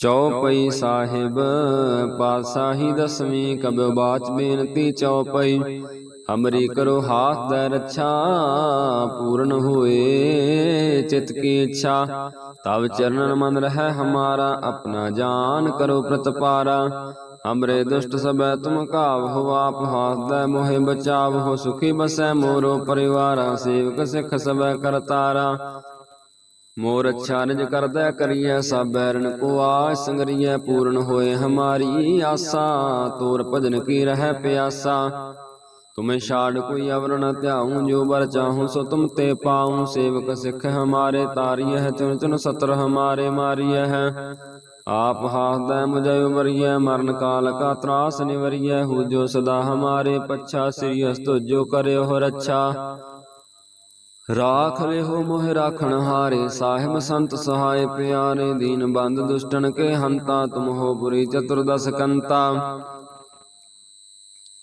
ਚੌਪਈ ਸਾਹਿਬ, ਪਾਤਸ਼ਾਹੀ ਦਸਵੀਂ ਕਬਿ ਬਾਚ ਬੇਨਤੀ ਚੌਪਈ। ਹਮਰੀ ਕਰੋ ਹਾਥ ਦੇ ਰੱਛਾ, ਪੂਰਨ ਹੋਏ ਚਿਤ ਕੀ ਇੱਛਾ। ਤਬ ਚਰਨਨ ਮਨ ਰਹਿ ਹਮਾਰਾ, ਆਪਣਾ ਜਾਨ ਕਰੋ ਪ੍ਰਤਪਾਰਾ। ਹਮਰੇ ਦੁਸ਼ਟ ਸਬੈ ਤੁਮ ਕਾਵ ਹੋ ਆਪ, ਹਾਥ ਮੋਹਿ ਬਚਾਵ ਹੋ, ਸੁਖੀ ਬਸੈ ਮੋਰੋ ਪਰਿਵਾਰਾ, ਸੇਵਕ ਸਿਖ ਸਬੈ ਕਰਤਾਰਾ। ਮੋਰ ਅੱਛਾ ਨਿਜ ਕਰਦਾ ਕਰੀਐ ਸਭ ਬੈਰਨ ਕੋ ਆਸ ਸੰਗਰੀਐ ਪੂਰਨ ਹੋਏ ਹਮਾਰੀ ਆਸਾ, ਤੋਰ ਭਜਨ ਕੀ ਰਹਿ ਪਿਆਸਾ। ਤੁਮੇ ਛਾੜ ਕੋਈ ਅਵਰ ਨ ਧਿਆਉ, ਜੋ ਬਰ ਚਾਹੂੰ ਸੋ ਤੁਮ ਤੇ ਪਾਉ। ਸੇਵਕ ਸਿੱਖ ਹਮਾਰੇ ਤਾਰੀਐ ਹੈ ਚੁਨ ਚੁਨ ਸਤਰ ਹਮਾਰੇ ਮਾਰੀਐ। ਹੈ ਆਪ ਹਾਸਦੈ ਮੁਝੈ ਉਮਰੀਐ, ਮਰਨ ਕਾਲ ਕਾ ਤਰਾਸ ਨਿਵਰੀਐ। ਹੂ ਜੋ ਸਦਾ ਹਮਾਰੇ ਪੱਛਾ, ਸ੍ਰੀ ਅਸਤੁ ਜੋ ਕਰਿਓ ਹੋ ਰੱਛਾ। ਰਾਖ ਲਿਓ ਮੋਹਿ ਰਾਖਣ ਹਾਰੇ, ਸਾਹਿਬ ਸੰਤ ਸਹਾਇ ਪਿਆਰੇ, ਦੀਨ ਬੰਦ ਦੁਸ਼ਟਨ ਕੇ ਹੰਤਾ, ਤੁਮ ਹੋ ਪੁਰੀ ਚਤੁਰਦਸ ਕੰਤਾ।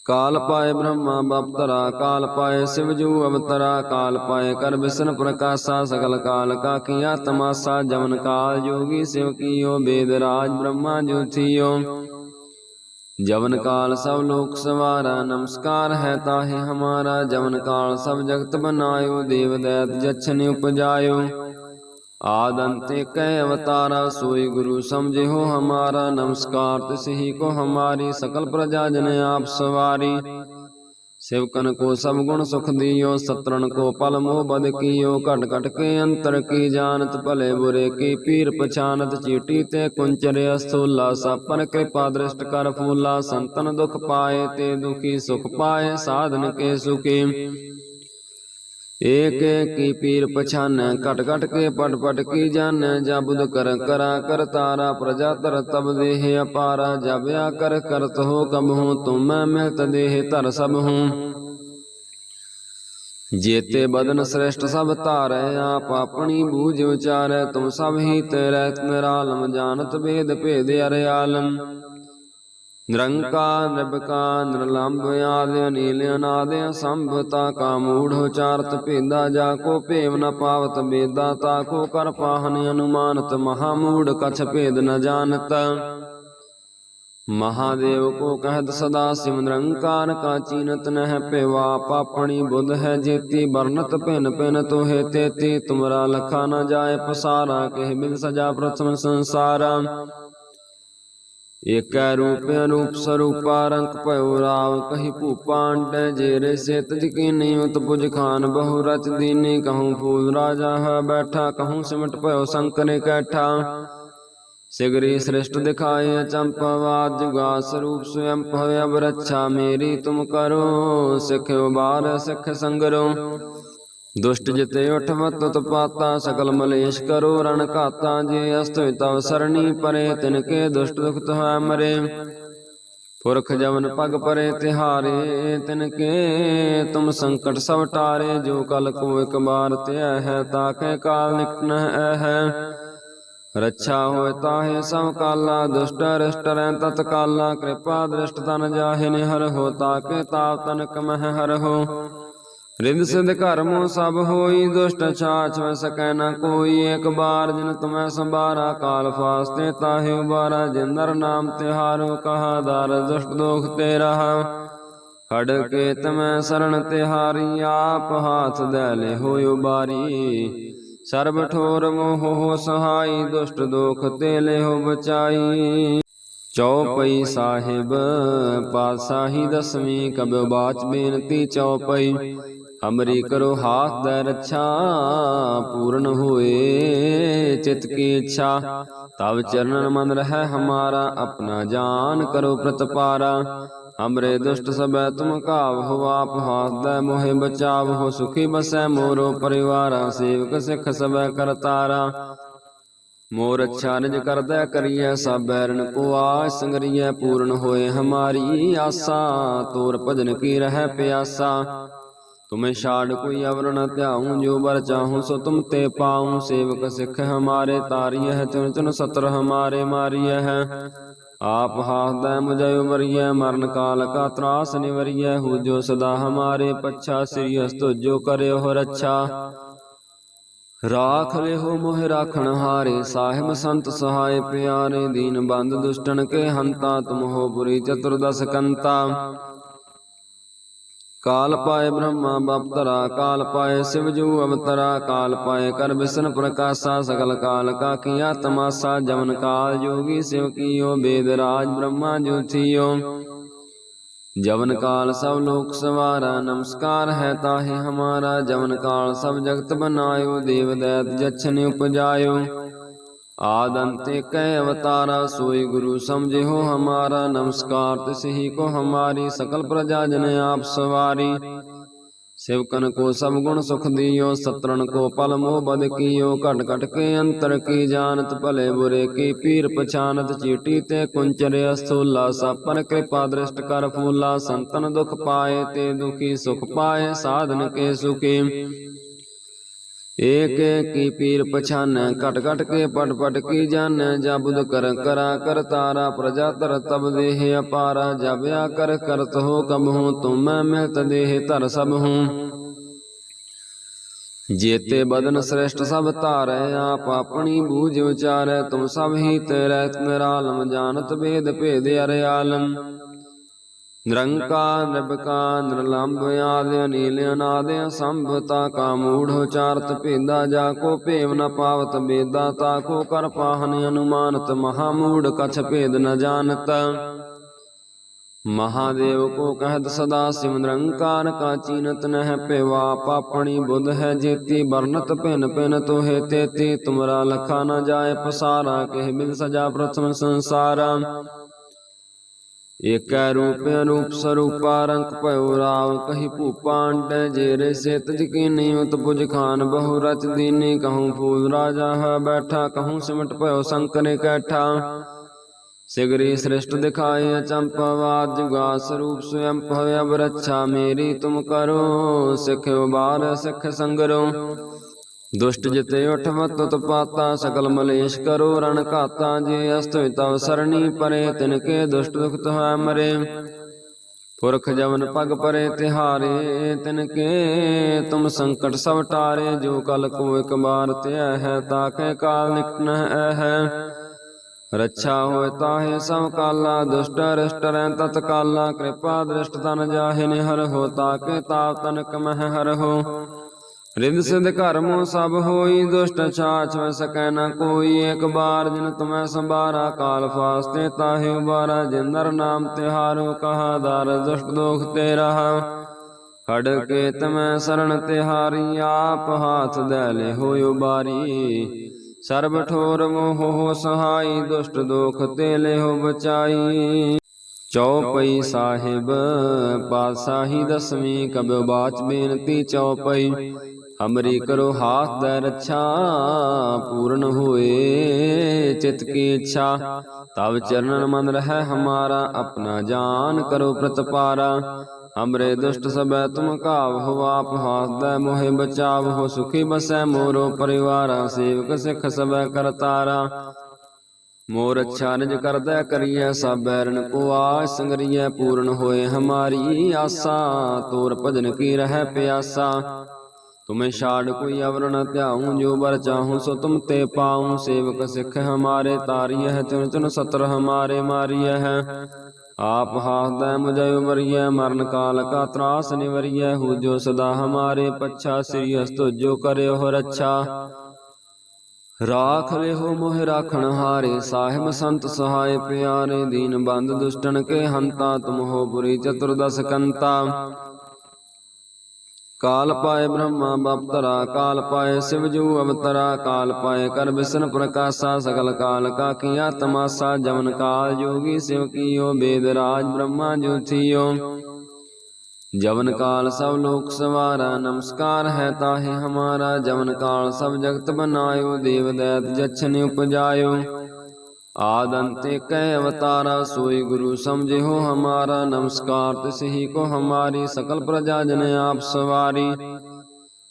ਕਾਲ ਪਾਏ ਬ੍ਰਹਮਾ ਬਪਤਰਾ ਕਾਲ ਪਾਏ ਸਿਵ ਜੂ ਅਵਤਰਾ, ਕਾਲ ਪਾਏ ਕਰ ਵਿਸ਼ਨ ਪ੍ਰਕਾਸ਼ਾ ਸਕਲ ਕਾਲ ਕਾ ਕੀਆ ਤਮਾਸਾ ਜਮਨ ਕਾਲ ਜੋਗੀ ਸਿਵ ਕੀਓ, ਬੇਦ ਰਾਜ ਬ੍ਰਹਮਾ ਜੋਥੀਓ ਜਵਨ ਕਾਲ ਸਭ ਲੋਕ ਸਵਾਰਾ, ਨਮਸਕਾਰ ਹੈ ਤਾਹੇ ਹਮਾਰਾ। ਜਵਨ ਕਾਲ ਸਭ ਜਗਤ ਬਨਾਇਓ, ਦੇਵ ਦੈਤ ਜਛਨ ਉਪਜਾਇਓ। ਆਦ ਅੰਤੇ ਕੈ ਅਵਤਾਰਾ, ਸੋਈ ਗੁਰੂ ਸਮਝਿਓ ਹਮਾਰਾ। ਨਮਸਕਾਰ ਤਿਸ ਹੀ ਕੋ ਹਮਾਰੀ, ਸਕਲ ਪ੍ਰਜਾ ਜਨ ਆਪ ਸਵਾਰੀ। ਸਿਵਕਨ ਕੋ ਸਭ ਗੁਣ ਸੁਖ ਦਿਓ ਸਤਰਨ ਕੋ ਪਲ ਮੋਹ ਬਦ ਕੀਓ, ਘਟ ਘਟ ਕੇ ਅੰਤਰ ਕੀ ਜਾਣਤ, ਭਲੇ ਬੁਰੇ ਕੀ ਪੀਰ ਪਛਾਨਤ, ਚੀਟੀ ਤੇ ਕੁੰਚਰ ਅਸਥੂਲਾ, ਸਾਪਨ ਕਿਰਪਾ ਦ੍ਰਿਸ਼ਟ ਕਰ ਫੂਲਾ, ਸੰਤਨ ਦੁਖ ਪਾਏ ਤੇ ਦੁਖੀ ਸੁਖ ਪਾਏ, ਸਾਧਨ ਕੇ ਸੁਖੀ। ਏਕ ਕੀ ਪੀਰ ਪਛਾਨੈ, ਘਟ ਘਟ ਕੇ ਪਟ ਪਟ ਕੀ ਜਾਣੈ ਜਬੁਦ ਕਰ ਕਰਾ ਕਰਤਾਰਾ ਪ੍ਰਜਾ ਤਰ ਤਬ ਦੇਹ ਅਪਾਰਾ ਜਬਿਆ ਕਰ ਕਰਤ ਹੋ ਕਬ ਹੂੰ, ਤੁਮ ਮਿਲਤ ਦੇਹ ਧਰ ਸਭ ਹੂੰ। ਜੇਤੇ ਬਦਨ ਸ੍ਰੇਸ਼ਟ ਸਭ ਧਾਰੈ, ਆਪ ਆਪਣੀ ਬੂਝ ਵਿਚਾਰੈ, ਤੁਮ ਸਭ ਹੀ ਤੇਰੇ ਨਿਰਾਲਮ, ਜਾਣਤ ਭੇਦ ਭੇਦ ਅਰਿਆਲਮ ਨਿਰੰਕਾਰ ਨਿਰਭਕਾਰ ਨਿਰਲੰਭ ਆਦਿ, ਅਨੀਲ ਅਨਾਦ ਸੰਭਤਾ ਕਾ ਮੂੜ ਉਚਾਰਤ ਭੇਦਾ, ਜਾ ਕੋ ਭੇਵ ਨ ਪਾਵਤ ਬੇਦਾ ਤਾ ਕੋ ਕਰ ਪਾਹਨ, ਅਨੁਮਾਨਤ ਮਹਾ ਮੂੜ, ਕਛ ਭੇਦ ਨ ਜਾਣਤ। ਮਹਾਦੇਵ ਕੋ ਕਹਿਤ ਸਦਾ ਸਿਮ ਨਿਰੰਕਾਰ ਕਾ ਚੀਨਤ ਨਹਿ ਪਿਵਾ ਪਾਪਣੀ ਬੁੱਧ ਹੈ ਜੇਤੀ ਬਰਨਤ ਭਿਨ ਭਿਨ ਤੋਹੇ ਤੇਤੀ, ਤੁਮਰਾ ਲਖਾ ਨ ਜਾਏ ਪਸਾਰਾ, ਕਹਿ ਬਿਨ ਸਜਾ ਪ੍ਰਥਮ ਸੰਸਾਰਾ। ਏਕੈ ਰੂਪ ਅਨੂਪ ਸਰੂਪਾ ਰੰਗ ਭਇਓ ਰਾਵ, ਕਹੀ ਭੂਪਾਂਡੈ ਜੇਰੇ ਸਿਤ, ਜਕੀਨੀ, ਉਤ ਪੁਜ ਖਾਨ, ਬਹੁ ਰਚ ਦੀਨੀ, ਕਹੂੰ ਫੂਲ ਰਾਜਾ, ਹੈ ਬੈਠਾ, ਕਹੂੰ ਸਿਮਟ ਭਇਓ ਸੰਕਰੇ ਕੈਠਾ। ਸਿਗਰੀ ਸ੍ਰਿਸ਼ਟ ਦਿਖਾਏ ਚੰਪਵਾਦ ਜੁਗਾ, ਸਰੂਪ ਸਵਯੰ ਭਵ ਅਬ ਮੇਰੀ ਤੁਮ ਕਰੋ, ਸਿਖ ਬਾਰ ਸਿਖ ਸੰਗਰੋ। ਦੁਸ਼ਟ ਜਿਤੇ ਉਠਵਤ ਪਾਤਾ, ਸਕਲ ਮਲੇਸ਼ ਕਰੋ, ਰਣ ਘਾਤਾ ਜੇ ਅਸਤ ਤਵ ਸਰਣੀ ਪਰੇ, ਤਿਨ ਕੇ ਦੁਸ਼ਟ ਦੁਖ ਤਹ ਮਰੇ। ਪੁਰਖ ਜਵਨ ਪਗ ਪਰੇ, ਤਿਹਾਰੇ, ਤਿਨ ਕੇ ਤੁਮ ਸੰਕਟ ਸਭ ਟਾਰੇ, ਜੋ ਕਲ ਕੋ ਇਕ ਬਾਰ ਧਿਆ ਹੈ ਤਾਕੇ ਕਾਲ ਨਿਕਟ ਹੈ ਰੱਛਾ ਹੋਇ ਤਾਹੇ ਸਭ ਕਾਲਾ, ਦੁਸ਼ਟ ਰਿਸ਼ਟ ਰਹਿ ਤਤ ਕਾਲਾ, ਕਿਰਪਾ ਦ੍ਰਿਸ਼ਟ ਤਨ ਜਾਹੇ ਨਿਹਰ ਹੋ ਤਾਕੇ ਤਾਪ ਤਨ ਮਹਿ ਹਰ ਹੋ। ਰਿੰਦ ਸਿੰਧ ਘਰਮੋ ਸਭ ਹੋਈ, ਦੁਸ਼ਟ ਛਾਛ ਵ ਸਕੈ ਨ ਕੋਈ। ਇੱਕ ਬਾਰ ਜਿਨ ਤੁਮੈ ਸੰਭਾਰਾ ਕਾਲ ਫਾਸਤੇ ਤਾਹਿ ਉਬਾਰਾ, ਜਿੰਦਰ ਨਾਮ ਤਿਹਾਰੋ ਕਹਾ ਦਰ, ਦੁਸ਼ਟ ਦੋਖ ਤੇ ਰਹਾ। ਖੜ ਕੇ ਤਮੈ ਸਰਣ ਤਿਹਾਰੀ ਆਪ ਹਾਥ ਦੇ ਲੈ ਹੋਇ ਉਬਾਰੀ। ਸਰਬ ਠੋਰ ਮੋਹ ਹੋ ਸਹਾਈ, ਦੁਸ਼ਟ ਦੋਖ ਤੇ ਲਿਓ ਬਚਾਈ। ਚੌਪਈ ਸਾਹਿਬ, ਪਾਤਸ਼ਾਹੀ ਦਸਵੀਂ, ਕਬਿ ਬਾਚ ਬੇਨਤੀ ਚੌਪਈ। ਅਮਰੀ ਕਰੋ ਹਾਥ ਦਾ ਰੱਛਾ, ਪੂਰਨ ਹੋਏ ਚਿਤ ਕੀ ਇੱਛਾ। ਤਬ ਚਰਨਨ ਮਨ ਰਹਿ ਹਮਾਰਾ, ਆਪਣਾ ਜਾਨ ਕਰੋ ਪ੍ਰਤਪਾਰਾ। ਹਮਰੇ ਦੁਸ਼ਟ ਸਬੈ ਤੁਮ ਕਾਵ ਹੋ ਆਪ, ਹਾਥ ਮੋਹਿ ਬਚਾਵ ਹੋ ਸੁਖੀ ਬਸੈ ਮੋਰੋ ਪਰਿਵਾਰਾ, ਸੇਵਕ ਸਿਖ ਸਬੈ ਕਰਤਾਰਾ ਮੋਰ ਅੱਛਾ ਨਿਜ ਕਰਦਾ ਕਰੀਐ, ਸਭ ਬੈਰਨ ਕੋ ਆਸ ਸੰਗਰੀਐ, ਪੂਰਨ ਹੋਏ ਹਮਾਰੀ ਆਸਾ। ਤੋਰ ਭਜਨ ਕੀ ਰਹਿ ਪਿਆਸਾ। ਤੁਮੇ ਛਾੜ ਕੋਈ ਅਵਰ ਨ ਧਿਆਉ, ਜੋ ਬਰ ਚਾਹੂੰ ਸੋ ਤੁਮ ਤੇ ਪਾਉ। ਸੇਵਕ ਸਿੱਖ ਹਮਾਰੇ ਤਾਰੀਐ ਹੈ ਚੁਨ ਚੁਨ ਸਤਰ ਹਮਾਰੇ ਮਾਰੀਐ। ਹੈ ਆਪ ਹਾਸਦੈ ਮੁਝੈ ਉਮਰੀਐ ਮਰਨ ਕਾਲ ਕਾ ਤਰਾਸ ਨਿਵਰੀਐ। ਹੂ ਜੋ ਸਦਾ ਹਮਾਰੇ ਪੱਛਾ, ਸ੍ਰੀ ਅਸਤੁ ਜੋ ਕਰਿਓ ਹੋ ਰੱਛਾ ਰਾਖ ਲਿਹੋ ਮੋਹ ਰਾਖਣ ਹਾਰੇ, ਸਾਹਿਬ ਸੰਤ ਸਹਾਇ ਪਿਆਰੇ। ਦੀਨ ਬੰਦ ਦੁਸ਼ਟਨ ਕੇ ਹੰਤਾ, ਤੁਮ ਹੋ ਪੁਰੀ ਚਤੁਰਦਸ ਕੰਤਾ। ਕਾਲ ਪਾਏ ਬ੍ਰਹਮਾ ਬਪਤਰਾ ਕਾਲ ਪਾਏ ਸਿਵ ਜੂ ਅਵਤਰਾ ਕਾਲ ਪਾਏ ਕਰ ਬਿਸ਼ਨ ਪ੍ਰਕਾਸ਼ਾ ਸਗਲ ਕਾਲ ਕਾ ਕੀਆ ਤਮਾਸਾ ਜਮਨ ਕਾਲ ਜੋਗੀ ਸਿਵ ਕੀਓ ਬੇਦ ਰਾਜ ਬ੍ਰਹਮਾ ਜੋ ਥੀਓ। ਜਵਨ ਕਾਲ ਸਭ ਲੋਕ ਸਵਾਰਾ ਨਮਸਕਾਰ ਹੈ ਤਾਹੇ ਹਮਾਰਾ। ਜਵਨ ਕਾਲ ਸਭ ਜਗਤ ਬਨਾਇਓ ਦੇਵ ਦੈਤ ਜਛਨ ਉਪਜਾਇਓ। ਆਦੰਤੇ ਕੈ ਅਵਤਾਰਾ ਸੋਈ ਗੁਰੂ ਸਮਝਿਓ ਹਮਾਰਾ ਨਮਸਕਾਰ, ਤਿਸ ਹੀ ਕੋ ਹਮਾਰੀ ਸਕਲ ਪ੍ਰਜਾ ਜਨ ਆਪ ਸਵਾਰੀ। ਸਿਵਕਨ ਕੋ ਸਭ ਗੁਣ ਸੁਖ ਦਿਓ ਸਤਰਨ ਕੋ ਪਲ ਮੋਹ ਬਦ ਕੀਓ, ਘਟ ਘਟ ਕੇ ਅੰਤਰ ਕੀ ਜਾਣਤ, ਭਲੇ ਬੁਰੇ ਕੀ ਪੀਰ ਪਛਾਨਤ, ਚੀਟੀ ਤੇ ਕੁੰਚਰ ਅਸਥੂਲਾ ਸਾਪਨ ਕਿਰਪਾ ਦ੍ਰਿਸ਼ਟ ਕਰ ਫੂਲਾ, ਸੰਤਨ ਦੁਖ ਪਾਏ ਤੇ ਦੁਖੀ ਸੁਖ ਪਾਏ, ਸਾਧਨ ਕੇ ਸੁਖੀ। ਏਕ ਕੀ ਪੀਰ ਪਛਾਨੈ, ਘਟ ਘਟ ਕੇ ਪਟ ਪਟ ਕੀ ਜਾਣੈ ਜਬੁਦ ਕਰ ਕਰਾ ਕਰ ਤਾਰਾ, ਪ੍ਰਜਾ ਤਰ ਤਬ ਦੇਹ ਅਪਾਰਾ, ਜਬ ਆ ਕਰ ਕਰਤ ਹੋ ਕਬ ਹੂੰ, ਤੁਮੈ ਮਿਲਤ ਦੇਹ ਧਰ ਸਭ ਹੂੰ। ਜੇਤੇ ਬਦਨ ਸ੍ਰੇਸ਼ਟ ਸਭ ਧਾਰੈ, ਆਪ ਆਪਣੀ ਬੂਝ ਵਿਚਾਰੈ ਤੁਮ ਸਭ ਹੀ ਤੇਰੇ ਨਿਰਾਲਮ ਜਾਣਤ ਭੇਦ ਭੇਦ ਅਰਿਆਲਮ ਨਿਰੰਕਾਰ ਨਿਰਭਕਾਰ, ਨਿਰਲੰਭ, ਆਦਿ, ਅਨੀਲ, ਅਨਾਦ ਸੰਭਤਾ ਕਾ ਮੂੜ, ਉਚਾਰਤ, ਭੇਦਾ, ਜਾ ਕੋ ਭੇਵ ਨ ਪਾਵਤ ਬੇਦਾ ਤਾ ਕੋ ਕਰ ਪਾਹਨ, ਅਨੁਮਾਨਤ, ਮਹਾ ਮੂੜ, ਕਛ ਭੇਦ ਨ ਜਾਣਤ। ਮਹਾਦੇਵ ਕੋ ਕਹਿਤ ਸਦਾ ਸਿਵ ਨਿਰੰਕਾਰ, ਕਾ ਚੀਨਤ ਨਹਿ ਭੇਵਾ, ਪਾਪਣੀ ਬੁੱਧ ਹੈ ਜੇਤੀ ਬਰਨਤ ਭਿਨ ਭਿਨ ਤੋਹੇ ਤੇਤੀ, ਤੁਮਰਾ ਲਖਾ ਨ ਜਾਏ ਪਸਾਰਾ, ਕਹਿ ਬਿਨ ਸਜਾ ਪ੍ਰਥਮ ਸੰਸਾਰਾ। ਏਕੈ ਰੂਪ ਅਨੂਪ ਸਰੂਪਾ ਰੰਗ ਭਇਓ ਰਾਵ, ਕਹੀ ਭੂਪਾ ਅੰਡੈ ਜੇਰੇ ਸਿਤ ਜਕੀਨੀ ਉਤ ਪੁਜ ਖਾਨ, ਬਹੁ ਰਚ ਦੀਨੀ ਕਹੂੰ ਫੂਲ ਰਾਜਾ ਹੈ ਬੈਠਾ, ਕਹੂੰ ਸਿਮਟ ਭਇਓ ਸੰਕਰੇ ਕੈਠਾ। ਸਿਗਰੀ ਸ੍ਰਿਸ਼ਟ ਦਿਖਾਏ ਚੰਪਵਾਦ ਜੁਗਾ ਸਰੂਪ ਸਵਯੰ ਭਵ ਅਬ ਰੱਛਾ ਮੇਰੀ ਤੁਮ ਕਰੋ ਸਿਖ ਉਬਾਰ ਸਿਖ ਸੰਗਰੋ। ਦੁਸ਼ਟ ਜਿਤੇ ਉਠਵਤ ਤਤ ਪਾਤਾ, ਸਕਲ ਮਲੇਸ਼ ਕਰੋ ਰਣ ਘਾਤਾ, ਜੇ ਅਸਤ ਤਵ ਸਰਣੀ ਪਰੇ, ਤਿਨ ਕੇ ਦੁਸ਼ਟ ਦੁਖਤ ਹੈ ਮਰੇ। ਪੁਰਖ ਜਵਨ ਪਗ ਪਰੇ, ਤਿਹਾਰੇ, ਤਿਨ ਕੇ ਤੁਮ ਸੰਕਟ ਸਭ ਟਾਰੇ, ਜੋ ਕਲ ਕੋ ਇਕ ਬਾਰ ਧਿਆ ਹੈ ਤਾਕੇ ਕਾਲ ਨਿਕਟ ਹੈ ਰੱਛਾ ਹੋਏ ਤਾਹੇ ਸਭ ਕਾਲਾ, ਦੁਸ਼ਟ ਰਿਸ਼ਟ ਰਹਿ ਤਤ ਕਾਲਾ, ਕਿਰਪਾ ਦ੍ਰਿਸ਼ਟ ਤਨ ਜਾਹੇ ਨੇ ਹਰ ਹੋ ਤਾਕੇ ਤਾਪ ਤਨਕ ਮਹਿ ਹਰ ਹੋ। ਰਿੰਦ ਸਿੰਧ ਘਰਮੋ ਸਭ ਹੋਈ ਦੁਸ਼ਟ ਛਾਛ ਵ ਸਕੈ ਨ ਕੋਈ ਇੱਕ ਬਾਰ ਜਿਨ ਤੁਮੈ ਸੰਭਾਰਾ ਕਾਲ ਫਾਸਤੇ ਤਾਹੇ ਉਬਾਰਾ ਜਿੰਦਰ ਨਾਮ ਤਿਹਾਰੋ ਕਹਾ ਦਰ ਦੁਸ਼ਟ ਦੋਖ ਤੇ ਰਹਾ ਖੜ ਕੇ ਤਮੈ ਸਰਣ ਤਿਹਾਰੀ ਆਪ ਹਾਥ ਦੇ ਲੈ ਹੋਇ ਉਬਾਰੀ। ਸਰਬ ਠੋਰ ਮੋਹ ਹੋ ਸਹਾਈ ਦੁਸ਼ਟ ਦੋਖ ਤੇ ਲਿਹੋ ਬਚਾਈ। ਚੌਪਈ ਸਾਹਿਬ ਪਾਤਸ਼ਾਹੀ ਦਸਵੀਂ ਕਬਿ ਬਾਚ ਬੇਨਤੀ ਚੌਪਈ। ਹਮਰੀ ਕਰੋ ਹਾਥ ਦੇ ਰੱਛਾ ਪੂਰਨ ਹੋਏ ਚਿਤ ਕੀ ਇੱਛਾ। ਤਬ ਚਰਨਨ ਮਨ ਰਹਿ ਹਮਾਰਾ ਆਪਣਾ ਜਾਨ ਕਰੋ ਪ੍ਰਤਪਾਰਾ। ਹਮਰੇ ਦੁਸ਼ਟ ਸਬੈ ਤੁਮ ਕਾਵ ਹੋ ਆਪ ਹਾਥ ਦੇ ਮੋਹਿ ਬਚਾਵ ਹੋ ਸੁਖੀ ਬਸੈ ਮੋਰੋ ਪਰਿਵਾਰਾ ਸੇਵਕ ਸਿੱਖ ਸਬੈ ਕਰਤਾਰਾ। ਮੋਰ ਅੱਛਾ ਨਿਜ ਕਰਦਾ ਕਰੀਐ ਸਭ ਬੈਰਨ ਕੋ ਆਸ ਸੰਗਰੀਐ ਪੂਰਨ ਹੋਏ ਹਮਾਰੀ ਆਸਾ। ਤੋਰ ਭਜਨ ਕੀ ਰਹਿ ਪਿਆਸਾ। ਤੁਮੇ ਛਾੜ ਕੋਈ ਅਵਰ ਨ ਧਿਆਉ, ਜੋ ਬਰ ਚਾਹੂੰ ਸੋ ਤੁਮ ਤੇ ਪਾਉ। ਸੇਵਕ ਸਿੱਖ ਹਮਾਰੇ ਤਾਰੀਐ ਹੈ ਚੁਨ ਚੁਨ ਸਤਰ ਹਮਾਰੇ ਮਾਰੀਐ। ਹੈ ਆਪ ਹਾਸਦੈ ਮੁਝੈ ਉਮਰੀਐ ਮਰਨ ਕਾਲ ਕਾ ਤਰਾਸ ਨਿਵਰੀਐ। ਹੂ ਸਦਾ ਹਮਾਰੇ ਪੱਛਾ, ਸ੍ਰੀ ਹਸਤੋ ਜੋ ਕਰਿਓ ਰੱਛਾ। ਰਾਖ ਲਿਹੋ ਮੋਹ ਰਾਖਣ ਹਾਰੇ, ਸਾਹਿਬ ਸੰਤ ਸਹਾਇ ਪਿਆਰੇ। ਦੀਨ ਬੰਦ ਦੁਸ਼ਟਨ ਕੇ ਹੰਤਾ, ਤੁਮ ਹੋ ਪੁਰੀ ਚਤੁਰਦਸ ਕੰਤਾ। ਕਾਲ ਪਾਏ ਬ੍ਰਹਮਾ ਬਪਤਰਾ ਕਾਲ ਪਾਏ ਸਿਵ ਜੂ ਅਵਤਰਾ ਕਾਲ ਪਾਏ ਕਰ ਬਿਸ਼ਨ ਪ੍ਰਕਾਸ਼ਾ ਸਗਲ ਕਾਲ ਕਾ ਕੀਆ ਤਮਾਸਾ ਜਮਨ ਕਾਲ ਜੋਗੀ ਸਿਵ ਕੀਓ ਬੇਦ ਰਾਜ ਬ੍ਰਹਮਾ ਜੋ ਥੀਓ। ਜਵਨ ਕਾਲ ਸਭ ਲੋਕ ਸਵਾਰਾ ਨਮਸਕਾਰ ਹੈ ਤਾਹੇ ਹਮਾਰਾ। ਜਵਨ ਕਾਲ ਸਭ ਜਗਤ ਬਨਾਇਓ ਦੇਵ ਦੈਤ ਜਛਨ ਉਪਜਾਇਓ। ਆਦੰਤੇ ਕੈ ਅਵਤਾਰਾ ਸੋਈ ਗੁਰੂ ਸਮਝਿਓ ਹਮਾਰਾ, ਨਮਸਕਾਰ ਤਿਸ ਹੀ ਕੋ ਹਮਾਰੀ, ਸਕਲ ਪ੍ਰਜਾ ਜਨ ਆਪ ਸਵਾਰੀ।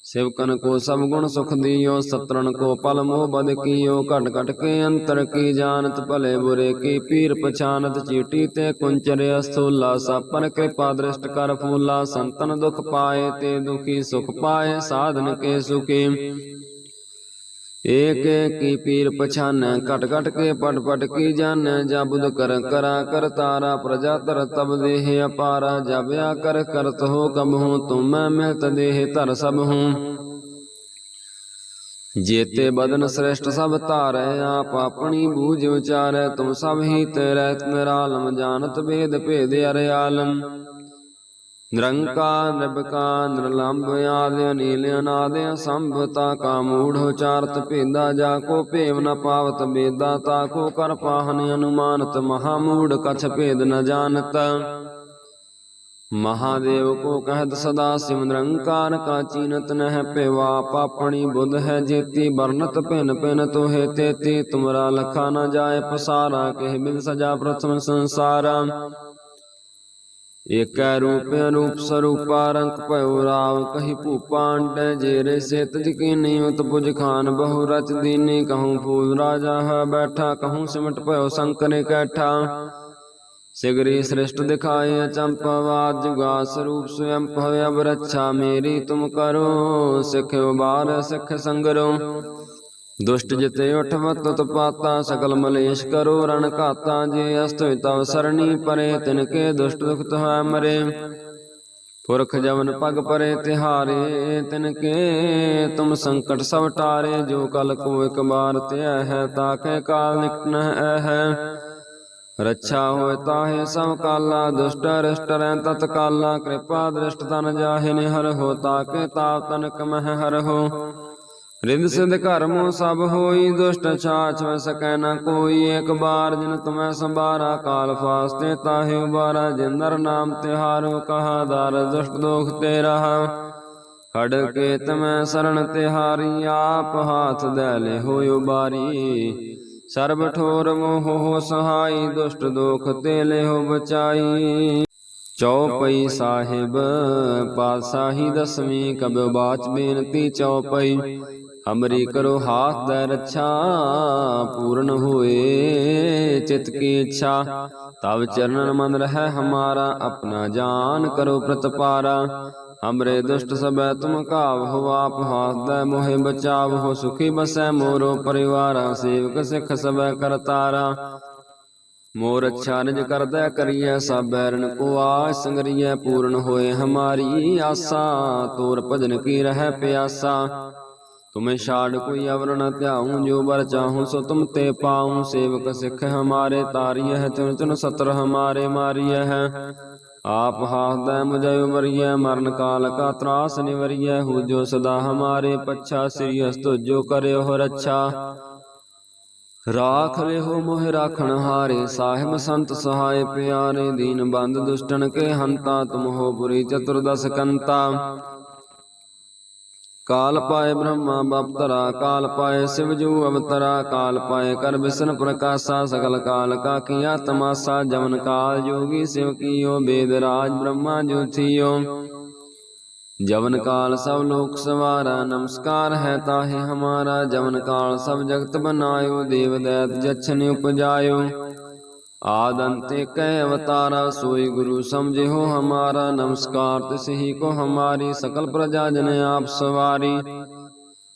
ਸਿਵਕਨ ਕੋ ਸਭ ਗੁਣ ਸੁਖ ਦਿਓ ਸਤਰਨ ਕੋ ਪਲ ਮੋਹ ਬਦ ਕੀਓ, ਘਟ ਘਟ ਕੇ ਅੰਤਰ ਕੀ ਜਾਣਤ, ਭਲੇ ਬੁਰੇ ਕੀ ਪੀਰ ਪਛਾਨਤ, ਚੀਟੀ ਤੇ ਕੁੰਚਰ ਅਸਥੂਲਾ ਸਾਪਨ ਕਿਰਪਾ ਦ੍ਰਿਸ਼ਟ ਕਰ ਫੂਲਾ, ਸੰਤਨ ਦੁਖ ਪਾਏ ਤੇ ਦੁਖੀ ਸੁਖ ਪਾਏ, ਸਾਧਨ ਕੇ ਸੁਖੀ। ਏਕ ਕੀ ਪੀਰ ਪਛਾਨੈ, ਘਟ ਘਟ ਕੇ ਪਟ ਪਟ ਕੀ ਜਾਣੈ ਜਬੁਦ ਕਰ ਕਰਾ ਕਰ ਤਾਰਾ, ਪ੍ਰਜਾ ਤਰ ਤਬ ਦੇਹ ਅਪਾਰਾ ਜਬਿਆ ਕਰ ਕਰਤ ਹੋ ਕਬ ਹੂੰ, ਤੁਮੈ ਮਿਲਤ ਦੇਹ ਧਰ ਸਭ ਹੂੰ। ਜੇਤੇ ਬਦਨ ਸ੍ਰੇਸ਼ਟ ਸਭ ਧਾਰੈ, ਆਪ ਆਪਣੀ ਬੂਝ ਵਿਚਾਰੈ, ਤੁਮ ਸਭ ਹੀ ਤੇਰੇ ਨਿਰਾਲਮ ਜਾਣਤ ਭੇਦ ਭੇਦ ਅਰਿਆਲਮ ਨਿਰੰਕਾਰ ਨਿਰਭਕਾਰ ਨਿਰਲੰਭ ਆਦਿ ਅਨੀਲ ਅਨਾਦਿ ਸੰਭਤਾ ਕਾ ਮੂੜ ਉਚਾਰਤ ਭੇਦਾ, ਜਾ ਕੋ ਭੇਵ ਨ ਪਾਵਤ ਬੇਦਾ ਤਾ ਕੋ ਕਰ ਪਾਹਨ ਅਨੁਮਾਨਤ, ਮਹਾ ਮੂੜ ਕਛ ਭੇਦ ਨ ਜਾਣਤ। ਮਹਾਦੇਵ ਕੋ ਕਹਿਤ ਸਦਾ ਸਿਵ ਨਿਰੰਕਾਰ, ਕਾ ਚੀਨਤ ਨਹਿ ਪਿਵਾ ਪਾਪਣੀ ਬੁੱਧ ਹੈ ਜੇਤੀ ਵਰਨਤ ਭਿਨ ਭਿਨ ਤੋਹੇ ਤੇਤੀ, ਤੁਮਰਾ ਲਖਾ ਨ ਜਾਏ ਪਸਾਰਾ, ਕਹਿ ਮਿਲ ਸਜਾ ਪ੍ਰਥਮ ਸੰਸਾਰਾ। ਏਕੈ ਰੂਪ ਅਨੂਪ ਸਰੂਪਾ ਰੰਗ ਭਇਓ ਰਾਵ, ਕਹੀ ਭੂਪਾਂਡੈ ਜੇਰੇ ਸੇ ਤਜ ਕੀਨੀ ਉਤ ਪੁਜ ਖਾਨ, ਬਹੁ ਰਚ ਦੀਨੀ ਕਹੂੰ ਫੂਲ ਰਾਜਾ ਹੈ ਬੈਠਾ, ਕਹੂੰ ਸਿਮਟ ਭਇਓ ਸੰਕਰੇ ਕੈਠਾ। ਸਿਗਰੀ ਸ੍ਰਿਸ਼ਟ ਦਿਖਾਏ ਅਚੰਪਵਾਦ ਜੁਗਾ ਸਰੂਪ ਸਵਯੰ ਭਵਯ ਬਰਛਾ, ਮੇਰੀ ਤੁਮ ਕਰੋ ਸਿਖ ਉਬਾਰ ਸਿਖ ਸੰਗਰੋ। ਦੁਸ਼ਟ ਜਿਤੇ ਉਠਵਤ ਤੁਤ ਪਾਤਾ ਸਕਲ ਮਲੇਸ਼ ਕਰੋ, ਰਣ ਘਾਤਾ, ਜੇ ਅਸਤ ਤਵ ਸਰਣੀ ਪਰੇ, ਤਿਨ ਕੇ ਦੁਸ਼ਟ ਦੁਖ ਹੈ ਮਰੇ। ਪੁਰਖ ਜਵਨ ਪਗ ਪਰੇ, ਤਿਹਾਰੇ, ਤਿਨ ਕੇ ਤੁਮ ਸੰਕਟ ਸਭ ਟਾਰੇ, ਜੋ ਕਲ ਕੋ ਇਕ ਬਾਰ ਧਿਆ ਹੈ ਤਾਕੇ ਕਾਲ ਨਿਕਟ ਹੈ ਰੱਛਾ ਹੋਏ ਤਾਹੇ ਸਭ ਕਾਲਾ, ਦੁਸ਼ਟ ਰਿਸ਼ਟ ਰਹਿ ਤਤ ਕਾਲਾ, ਕਿਰਪਾ ਦ੍ਰਿਸ਼ਟ ਤਨ ਜਾਹੇ ਨੇ ਹੋ ਤਾਕੇ ਤਾਪ ਤਨਕ ਮਹਿ ਹਰ ਹੋ। ਰਿੰਦ ਸਿਧ ਕਰਮ ਸਭ ਹੋਈ, ਦੁਸ਼ਟ ਛਾਛ ਵ ਸਕੈ ਨ ਕੋਈ। ਇੱਕ ਬਾਰ ਜਿਨ ਤੁਮੈ ਸੰਭਾਰਾ, ਕਾਲ ਫਾਸਤੇ ਤਾਹੇ ਉਬਾਰਾ। ਜਿੰਦਰ ਨਾਮ ਤਿਹਾਰੋ, ਕਹਾ ਦਰ ਦੁਸ਼ਟ ਦੋਖ ਤੇ ਰਹਾ ਖੜ ਕੇ ਤਮੈ ਸਰਣ ਤਿਹਾਰੀ, ਆਪ ਹਾਥ ਦੇ ਲੈ ਹੋਇ ਉਬਾਰੀ। ਸਰਬ ਠੋਰ ਮੋਹ ਹੋ ਸਹਾਈ, ਦੁਸ਼ਟ ਦੋਖ ਤੇ ਲਿਓ ਬਚਾਈ। ਚੌਪਈ ਸਾਹਿਬ, ਪਾਤਸ਼ਾਹੀ ਦਸਵੀਂ, ਕਬਿ ਬਾਚ ਬੇਨਤੀ ਚੌਪਈ ਹਮਰੀ ਕਰੋ ਹਾਥ ਦੇ ਰੱਛਾ, ਪੂਰਨ ਹੋਏ ਚਿਤ ਕੀ ਇੱਛਾ। ਤਬ ਚਰਨਨ ਮਨ ਰਹਿ ਹਮਾਰਾ, ਆਪਣਾ ਜਾਨ ਕਰੋ ਪ੍ਰਤਪਾਰਾ। ਹਮਰੇ ਦੁਸ਼ਟ ਸਬੈ ਤੁਮ ਕਾਵ ਹੋ ਆਪ, ਹਾਥ ਮੋਹਿ ਬਚਾਵ ਹੋ ਸੁਖੀ ਬਸੈ ਮੋਰੋ ਪਰਿਵਾਰਾ, ਸੇਵਕ ਸਿਖ ਸਬੈ ਕਰਤਾਰਾ। ਮੋਰ ਅੱਛਾ ਨਿਜ ਕਰਦਾ ਕਰੀਐ, ਸਭ ਬੈਰਨ ਕੋ ਆਸ ਸੰਗਰੀਐ, ਪੂਰਨ ਹੋਏ ਹਮਾਰੀ ਆਸਾ। ਤੋਰ ਭਜਨ ਕੀ ਰਹਿ ਪਿਆਸਾ। ਤੁਮੇ ਛਾੜ ਕੋਈ ਅਵਰ ਨ ਧਿਆਉ ਜੋ ਬਰ ਚਾਹੂੰ ਸੋ ਤੁਮ ਤੇ ਪਾਉ ਸੇਵਕ ਸਿੱਖ ਹਮਾਰੇ ਤਾਰੀਐ ਹੈ ਚੁਨ ਚੁਨ ਸਤਰ ਹਮਾਰੇ ਮਾਰੀਐ ਹੈ ਆਪ ਹਾਸਦੈ ਮੁਝੈ ਉਮਰੀਐ ਮਰਨ ਕਾਲ ਕਾ ਤਰਾਸ ਨਿਵਰੀਐ ਹੂ ਜੋ ਸਦਾ ਹਮਾਰੇ ਪੱਛਾ ਸ੍ਰੀ ਹਸਤੋ ਜੋ ਕਰਿਓ ਹੋ ਰੱਛਾ ਰਾਖ ਲਿਓ ਮੋਹਿ ਰਾਖਣ ਹਾਰੇ ਸਾਹਿਬ ਸੰਤ ਸਹਾਇ ਪਿਆਰੇ ਦੀਨ ਬੰਦ ਦੁਸ਼ਟਨ ਕੇ ਹੰਤਾ ਤੁਮ ਹੋ ਪੁਰੀ ਚਤੁਰਦਸ ਕੰਤਾ ਕਾਲ ਪਾਏ ਬ੍ਰਹਮਾ ਬਪਤਰਾ ਕਾਲ ਪਾਏ ਸਿਵ ਜੂ ਅਵਤਰਾ ਕਾਲ ਪਾਏ ਕਰ ਬਿਸ਼ਨ ਪ੍ਰਕਾਸ਼ਾ ਸਕਲ ਕਾਲ ਕਾ ਕੀਆ ਤਮਾਸਾ ਜਮਨ ਕਾਲ ਜੋਗੀ ਸਿਵ ਕੀਓ ਬੇਦ ਰਾਜ ਬ੍ਰਹਮਾ ਜੋ ਥੀਓ। ਜਵਨ ਕਾਲ ਸਭ ਲੋਕ ਸਵਾਰਾ ਨਮਸਕਾਰ ਹੈ ਤਾਹੇ ਹਮਾਰਾ। ਜਵਨ ਕਾਲ ਸਭ ਜਗਤ ਬਨਾਇਓ ਦੇਵ ਦੈਤ ਜਛਨ ਉਪਜਾਇਓ। ਆਦ ਅੰਤੇ ਕੈ ਅਵਤਾਰਾ, ਸੋਈ ਗੁਰੂ ਸਮਝਿਓ ਹਮਾਰਾ, ਨਮਸਕਾਰ ਤਿਸ ਕੋ ਹਮਾਰੀ, ਸਕਲ ਪ੍ਰਜਾ ਜਨ ਆਪ ਸਵਾਰੀ।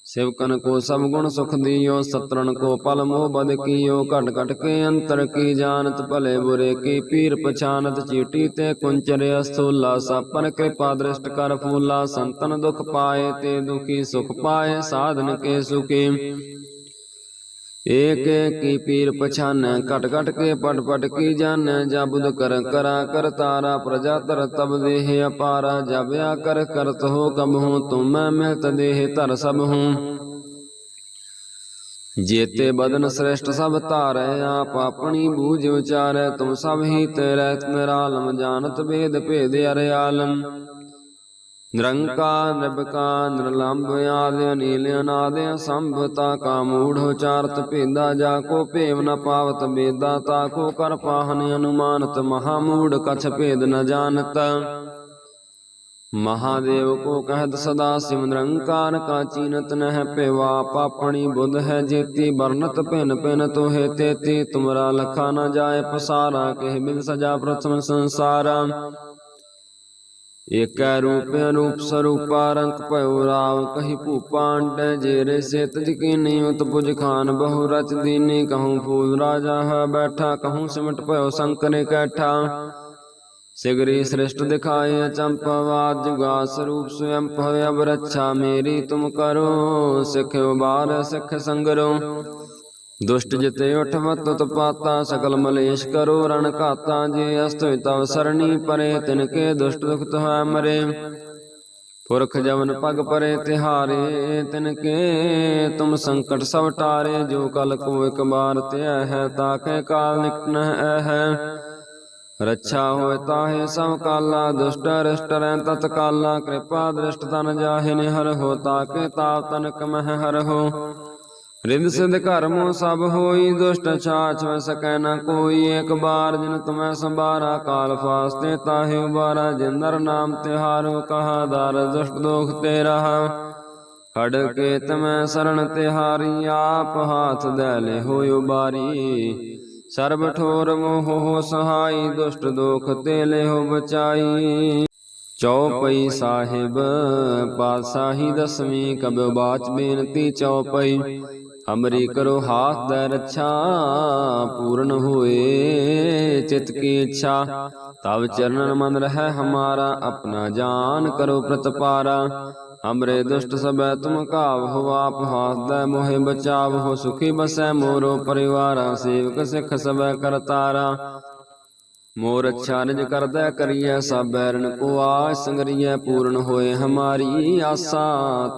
ਸਿਵਕਨ ਕੋ ਸਭ ਗੁਣ ਸੁਖ ਦਿਓ ਸਤਰਨ ਕੋ ਪਲ ਮੋਹ ਬਦ ਕੀਓ, ਘਟ ਘਟ ਕੇ ਅੰਤਰ ਕੀ ਜਾਣਤ, ਭਲੇ ਬੁਰੇ ਕੀ ਪੀਰ ਪਛਾਨਤ, ਚੀਟੀ ਤੇ ਕੁੰਚਰ ਅਸਥੂਲਾ ਸਾਪਨ ਕਿਰਪਾ ਦ੍ਰਿਸ਼ਟ ਕਰ ਫੂਲਾ, ਸੰਤਨ ਦੁਖ ਪਾਏ ਤੇ ਦੁਖੀ ਸੁਖ ਪਾਏ, ਸਾਧਨ ਕੇ ਸੁਖੀ। ਏਕ ਕੀ ਪੀਰ ਪਛਾਨੈ, ਘਟ ਘਟ ਕੇ ਪਟ ਪਟ ਕੀ ਜਾਣੈ ਜਬੁਦ ਕਰ ਕਰਾ ਕਰ ਤਾਰਾ, ਪ੍ਰਜਾ ਤਰ ਤਬ ਦੇਹ ਅਪਾਰਾ ਜਬਿਆ ਕਰ ਕਰਤ ਹੋ ਕਬ ਹੂੰ, ਤੁਮੈ ਮਿਲਤ ਦੇਹ ਧਰ ਸਭ ਹੂੰ। ਜੇਤੇ ਬਦਨ ਸ੍ਰੇਸ਼ਟ ਸਭ ਧਾਰੈ, ਆਪ ਆਪਣੀ ਬੂਝ ਵਿਚਾਰੈ ਤੁਮ ਸਭ ਹੀ ਤੇਰੇ ਨਿਰਾਲਮ ਜਾਣਤ ਭੇਦ ਭੇਦ ਅਰਿਆਲਮ। ਨਿਰੰਕਾਰ ਨਿਰਭਕਾਰ ਨਿਰਲੰਭ ਆਦਿ ਅਨੀਲ ਅਨਾਦਿ ਸੰਭਤਾ ਕਾ ਮੂੜ ਉਚਾਰਤ ਭੇਦਾ ਜਾ ਕੋ ਭੇਵ ਨ ਪਾਵਤ ਬੇਦਾ ਤਾ ਕੋ ਕਰ ਪਾਹਨ ਅਨੁਮਾਨਤ ਮਹਾ ਮੂੜ ਕਛ ਭੇਦ ਨ ਜਾਣਤ। ਮਹਾਦੇਵ ਕੋ ਕਹਿਤ ਸਦਾ ਸਿਵ ਨਿਰੰਕਾਰ ਕਾ ਚੀਨਤ ਨਹਿ ਪਿਵਾ ਪਾਪਣੀ ਬੁੱਧ ਹੈ ਜੇਤੀ ਬਰਨਤ ਭਿਨ ਭਿਨ ਤੋਹੇ ਤੇਤੀ ਤੁਮਰਾ ਲਖਾ ਨ ਜਾਏ ਪਸਾਰਾ, ਕਹਿ ਬਿਨ ਸਜਾ ਪ੍ਰਥਮ ਸੰਸਾਰਾ। ਏਕੈ ਰੂਪ ਅਨੂਪ ਸਰੂਪਾ ਰੰਗ ਭਇਓ ਰਾਵ ਕਹੀ ਭੂਪਾਂਡੈ ਜੇਰੇ ਸੇ ਤਜ ਉਤ ਪੁਜ ਖਾਨ ਬਹੁ ਰਚ ਦੀਨੀ, ਕਹੂੰ ਫੂਲ ਰਾਜਾ ਹੈ ਬੈਠਾ, ਕਹੂੰ ਸਿਮਟ ਭਇਓ ਸੰਕਰੇ ਕੈਠਾ। ਸਿਗਰੀ ਸ੍ਰਿਸ਼ਟ ਦਿਖਾਏ ਅਚੰਪਵਾਦ ਜੁਗਾ ਸਰੂਪ ਸਵਯੰ ਭਵ ਅਬ ਰੱਛਾ ਮੇਰੀ ਤੁਮ ਕਰੋ, ਸਿਖ ਉਬਾਰ, ਸਿਖ ਸੰਗਰੋ। ਦੁਸ਼ਟ ਜਿਤੇ ਉਠਵਤ ਤੁਤ ਪਾਤਾ, ਸਕਲ ਮਲੇਸ਼ ਕਰੋ, ਰਣ ਘਾਤਾ, ਜੇ ਅਸਤ ਤਵ ਸਰਣੀ ਪਰੇ, ਤਿਨ ਕੇ ਦੁਸ਼ਟ ਦੁਖ ਹੈ ਮਰੇ। ਪੁਰਖ ਜਵਨ ਪਗ ਪਰੇ, ਤਿਹਾਰੇ, ਤਿਨ ਕੇ ਤੁਮ ਸੰਕਟ ਸਭ ਟਾਰੇ, ਜੋ ਕਲ ਕੋ ਇਕ ਬਾਰ ਧਿਆ ਹੈ ਤਾਕੇ ਕਾਲ ਨਿਕਟ ਹੈ। ਰੱਛਾ ਹੋਏ ਤਾਹੇ ਸਭ ਕਾਲਾ, ਦੁਸ਼ਟ ਰਿਸ਼ਟ ਰਹਿ ਤਤ ਕਾਲਾ, ਕਿਰਪਾ ਦ੍ਰਿਸ਼ਟ ਤਨ ਜਾਹੇ ਨੇ ਹੋ ਤਾਕੇ ਤਾਪ ਤਨ ਮਹਿ ਹਰ ਹੋ। ਰਿੰਦ ਸਿਧ ਘਰਮੋ ਸਭ ਹੋਈ, ਦੁਸ਼ਟ ਛਾਛ ਵ ਸਕੈ ਨ ਕੋਈ। ਇੱਕ ਬਾਰ ਜਿਨ ਤੁਮੈ ਸੰਭਾਰਾ, ਕਾਲ ਫਾਸਤੇ ਤਾਹੇ ਉਬਾਰਾ। ਜਿੰਦਰ ਨਾਮ ਤਿਹਾਰੋ ਕਹਾ ਦਰ, ਦੁਸ਼ਟ ਦੋਖ ਤੇ ਰਹਾ। ਖੜ ਕੇ ਤਮੈ ਸਰਣ ਤਿਹਾਰੀ ਆਪ ਹਾਥ ਦੈ ਲੈ ਹੋਇ ਉਬਾਰੀ। ਸਰਬ ਠੋਰ ਮੋਹ ਸਹਾਈ, ਦੁਸ਼ਟ ਦੋਖ ਤੇ ਲਿਓ ਬਚਾਈ। ਚੌਪਈ ਸਾਹਿਬ, ਪਾਤਸ਼ਾਹੀ ਦਸਵੀਂ, ਕਬਿ ਬਾਚ ਬੇਨਤੀ ਚੌਪਈ। ਅਮਰੀ ਕਰੋ ਹਾਥ ਦਾ ਰੱਛਾ, ਪੂਰਨ ਹੋਏ ਚਿਤ ਕੀ ਇੱਛਾ। ਤਬ ਚਰਨਨ ਮਨ ਰਹਿ ਹਮਾਰਾ, ਆਪਣਾ ਜਾਨ ਕਰੋ ਪ੍ਰਤਪਾਰਾ। ਹਮਰੇ ਦੁਸ਼ਟ ਸਬੈ ਤੁਮ ਕਾਵ ਹੋ ਆਪ, ਹਾਥ ਮੋਹਿ ਬਚਾਵ ਹੋ ਸੁਖੀ ਬਸੈ ਮੋਰੋ ਪਰਿਵਾਰਾ, ਸੇਵਕ ਸਿਖ ਸਬੈ ਕਰਤਾਰਾ ਮੋਰ ਅੱਛਾ ਨਿਜ ਕਰਦਾ ਕਰੀਐ, ਸਭ ਬੈਰਨ ਕੋ ਆਸ ਸੰਗਰੀਐ, ਪੂਰਨ ਹੋਏ ਹਮਾਰੀ ਆਸਾ।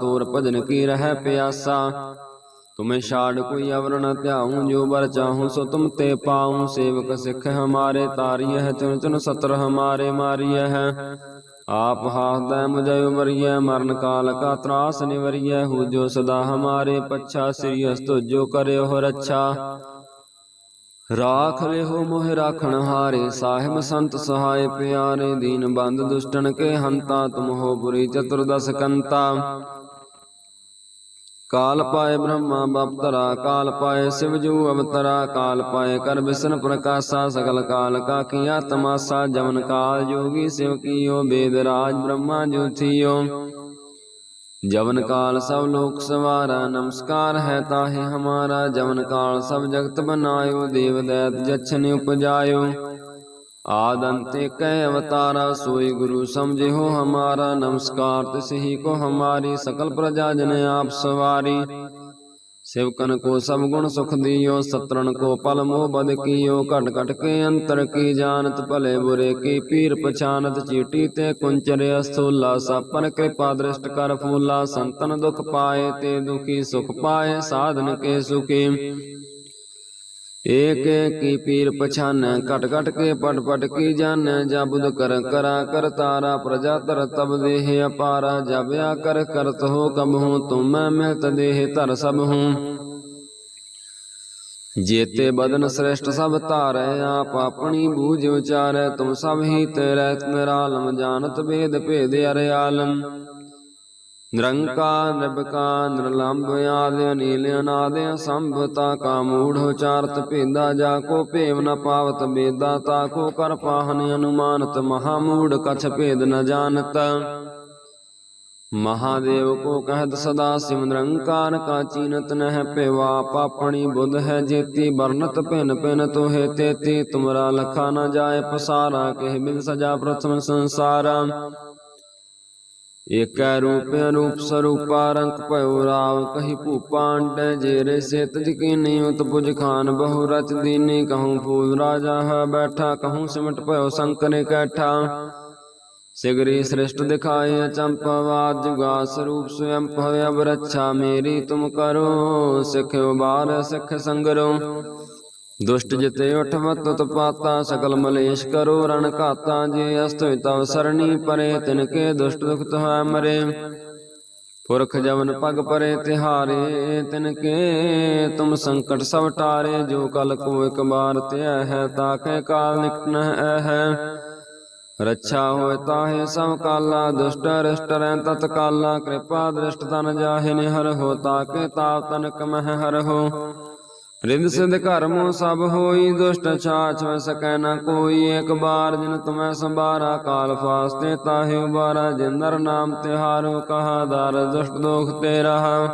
ਤੋਰ ਭਜਨ ਕੀ ਰਹਿ ਪਿਆਸਾ। ਤੁਮੇ ਛਾੜ ਕੋਈ ਅਵਰ ਨ ਧਿਆਉ, ਜੋ ਬਰ ਚਾਹੂੰ ਸੋ ਤੁਮ ਤੇ ਪਾਉ। ਸੇਵਕ ਸਿੱਖ ਹਮਾਰੇ ਤਾਰੀਐ ਹੈ ਚੁਨ ਚੁਨ ਸਤਰ ਹਮਾਰੇ ਮਾਰੀਐ ਹੈ। ਆਪ ਹਾਸਦੈ ਮੁਝੈ ਉਮਰੀਐ, ਮਰਨ ਕਾਲ ਕਾ ਤਰਾਸ ਨਿਵਰੀਐ। ਹੂ ਜੋ ਸਦਾ ਹਮਾਰੇ ਪੱਛਾ, ਸ੍ਰੀ ਅਸਤੁ ਜੋ ਕਰਿਓ ਰੱਛਾ ਰਾਖ ਲਿਓ ਮੋਹਿ ਰਾਖਣ ਹਾਰੇ, ਸਾਹਿਬ ਸੰਤ ਸਹਾਇ ਪਿਆਰੇ। ਦੀਨ ਬੰਦ ਦੁਸ਼ਟਨ ਕੇ ਹੰਤਾ, ਤੁਮ ਹੋ ਪੁਰੀ ਚਤੁਰਦਸ ਕੰਤਾ। ਕਾਲ ਪਾਏ ਬ੍ਰਹਮਾ ਬਪਤਰਾ ਕਾਲ ਪਾਏ ਸਿਵ ਜੂ ਅਵਤਰਾ ਕਾਲ ਪਾਏ ਕਰ ਬਿਸ਼ਨ ਪ੍ਰਕਾਸ਼ਾ ਸਗਲ ਕਾਲ ਕਾ ਕੀਆ ਤਮਾਸਾ ਜਮਨ ਕਾਲ ਜੋਗੀ ਸਿਵ ਕੀਓ ਬੇਦ ਰਾਜ ਬ੍ਰਹਮਾ ਜੋ ਥੀਓ। ਜਵਨ ਕਾਲ ਸਭ ਲੋਕ ਸਵਾਰਾ ਨਮਸਕਾਰ ਹੈ ਤਾਹੇ ਹਮਾਰਾ। ਜਵਨ ਕਾਲ ਸਭ ਜਗਤ ਬਨਾਇਓ ਦੇਵ ਦੈਤ ਜਛਨ ਉਪਜਾਇਓ। ਆਦ ਅੰਤੇ ਕੈ ਅਵਤਾਰਾ, ਸੋਈ ਗੁਰੂ ਸਮਝਿਓ ਹਮਾਰਾ, ਨਮਸਕਾਰ ਤਿਸ ਹੀ ਕੋ ਹਮਾਰੀ, ਸਕਲ ਪ੍ਰਜਾ ਜਨ ਆਪ ਸਵਾਰੀ। ਸਿਵਕਨ ਕੋ ਸਭ ਗੁਣ ਸੁਖ ਦਿਓ ਸਤਰਨ ਕੋ ਪਲ ਮੋਹ ਬਦ ਕੀਓ, ਘਟ ਘਟ ਕੇ ਅੰਤਰ ਕੀ ਜਾਣਤ, ਭਲੇ ਬੁਰੇ ਕੀ ਪੀਰ ਪਛਾਨਤ, ਚੀਟੀ ਤੇ ਕੁੰਚਰ ਅਸਥੂਲਾ, ਸਾਪਨ ਕਿਰਪਾ ਦ੍ਰਿਸ਼ਟ ਕਰ ਫੂਲਾ, ਸੰਤਨ ਦੁਖ ਪਾਏ ਤੇ ਦੁਖੀ ਸੁਖ ਪਾਏ, ਸਾਧਨ ਕੇ ਸੁਖੀ। ਏਕ ਕੀ ਪੀਰ ਪਛਾਨੈ, ਘਟ ਘਟ ਕੇ ਪਟ ਪਟ ਕੀ ਜਾਣੈ ਜਬੁਦ ਕਰ ਕਰਾ ਕਰਤਾਰਾ ਪ੍ਰਜਾ ਤਰ ਤਬ ਦੇਹ ਅਪਾਰਾ ਜਬਿਆ ਕਰ ਕਰਤ ਹੋ ਕਬ ਹੂੰ, ਤੁਮ ਮਿਲਤ ਦੇਹ ਧਰ ਸਭ ਹੂੰ। ਜੇਤੇ ਬਦਨ ਸ੍ਰੇਸ਼ਟ ਸਭ ਧਾਰੈ, ਆਪ ਆਪਣੀ ਬੂਝ ਵਿਚਾਰੈ, ਤੁਮ ਸਭ ਹੀ ਤੇਰੇ ਨਿਰਾਲਮ, ਜਾਣਤ ਭੇਦ ਭੇਦ ਅਰਿਆਲਮ। ਨਿਰੰਕਾਰ ਨਿਰਭਕਾਰ ਨਿਰਲੰਭ ਆਦਿ ਅਨੀਲ ਅਨਾਦ ਸੰਭਤਾ, ਕਾ ਮੂੜ ਉਚਾਰਤ ਭੇਦਾ, ਜਾ ਕੋ ਭੇਵ ਨ ਪਾਵਤ ਬੇਦਾ ਤਾ ਕੋ ਕਰ ਪਾਹਨ ਅਨੁਮਾਨਤ, ਮਹਾ ਮੂੜ ਕਛ ਭੇਦ ਨ ਜਾਣਤ। ਮਹਾਦੇਵ ਕੋ ਕਹਿਤ ਸਦਾ ਸਿਵ ਨਿਰੰਕਾਰ, ਕਾ ਚੀਨਤ ਨਹਿ ਪੇਵਾ ਪਾਪਣੀ ਬੁੱਧ ਹੈ ਜੇਤੀ ਬਰਨਤ ਭਿਨ ਭਿਨ ਤੋਹੇ ਤੇਤੀ, ਤੁਮਰਾ ਲਖਾ ਨ ਜਾਏ ਪਸਾਰਾ, ਕਹਿ ਬਿਨ ਸਜਾ ਪ੍ਰਥਮ ਸੰਸਾਰਾ। ਏਕੈ ਰੂਪ ਅਨੂਪ ਸਰੂਪਾ ਰੰਗ ਭਇਓ ਰਾਵ, ਕਹੀ ਭੂਪਾਂਡੈ ਜੇਰੇ ਸੇ ਤਜ ਉਤ ਪੁਜ ਖਾਨ, ਬਹੁ ਰਚ ਦੀਨੀ ਕਹੂੰ ਫੂਲ ਰਾਜਾ ਹੈ ਬੈਠਾ, ਕਹੂੰ ਸਿਮਟ ਭਇਓ ਸੰਕਰੇ ਕੈਠਾ। ਸਿਗਰੀ ਸ੍ਰਿਸ਼ਟ ਦਿਖਾਏ ਅਚੰਪਵਾਦ ਜੁਗਾ ਸਰੂਪ ਸਵਯੰ ਭਵ ਅਬ ਮੇਰੀ ਤੁਮ ਕਰੋ ਸਿਖ ਉਬਾਰ ਸਿਖ ਸੰਗਰੋ। ਦੁਸ਼ਟ ਜਿਤੇ ਉਠਵਤ ਤੁਤ ਪਾਤਾ, ਸਕਲ ਮਲੇਸ਼ ਕਰੋ, ਰਣ ਘਾਤਾ, ਜੇ ਅਸਤ ਤਵ ਸਰਣੀ ਪਰੇ, ਤਿਨ ਕੇ ਦੁਸ਼ਟ ਦੁਖ ਹੈ ਮਰੇ। ਪੁਰਖ ਜਵਨ ਪਗ ਪਰੇ, ਤਿਹਾਰੇ, ਤਿਨ ਕੇ ਤੁਮ ਸੰਕਟ ਸਭ ਟਾਰੇ, ਜੋ ਕਲ ਕੋ ਇਕ ਬਾਰ ਧਿਆ ਹੈ ਤਾਕੇ ਕਾਲ ਨਿਕਟ ਹੈ ਰੱਛਾ ਹੋਏ ਤਾਹੇ ਸਭ ਕਾਲਾ, ਦੁਸ਼ਟ ਰਿਸ਼ਟ ਰਹਿ ਤਤ ਕਾਲਾ, ਕਿਰਪਾ ਦ੍ਰਿਸ਼ਟ ਤਨ ਜਾਹੇ ਨੇ ਹਰ ਹੋ ਤਾਕੇ ਤਾਪ ਤਨਕ ਮਹਿ ਹਰ ਹੋ। ਰਿੰਦ ਸਿਧ ਕਰਮੋ ਸਭ ਹੋਈ ਦੁਸ਼ਟ ਛਾਛ ਵ ਸਕੈ ਨ ਕੋਈ ਇੱਕ ਬਾਰ ਜਿਨ ਤੁਮੈ ਸੰਭਾਰਾ ਕਾਲ ਫਾਸਤੇ ਤਾਹਿ ਉਬਾਰਾ ਜਿਨ ਨਰ ਨਾਮ ਤਿਹਾਰੋ ਕਹਾ ਦਰ ਦੁਸ਼ਟ ਦੋਖ ਤੇ ਰਹਾ।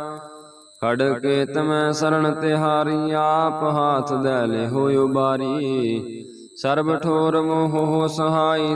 ਖੜ ਕੇ ਤਮੈ ਸਰਣ ਤਿਹਾਰੀ ਆਪ ਹਾਥ ਦੇ ਲੈ ਹੋਇ ਉਬਾਰੀ। ਸਰਬ ਠੋਰ ਮੋਹ ਸਹਾਈ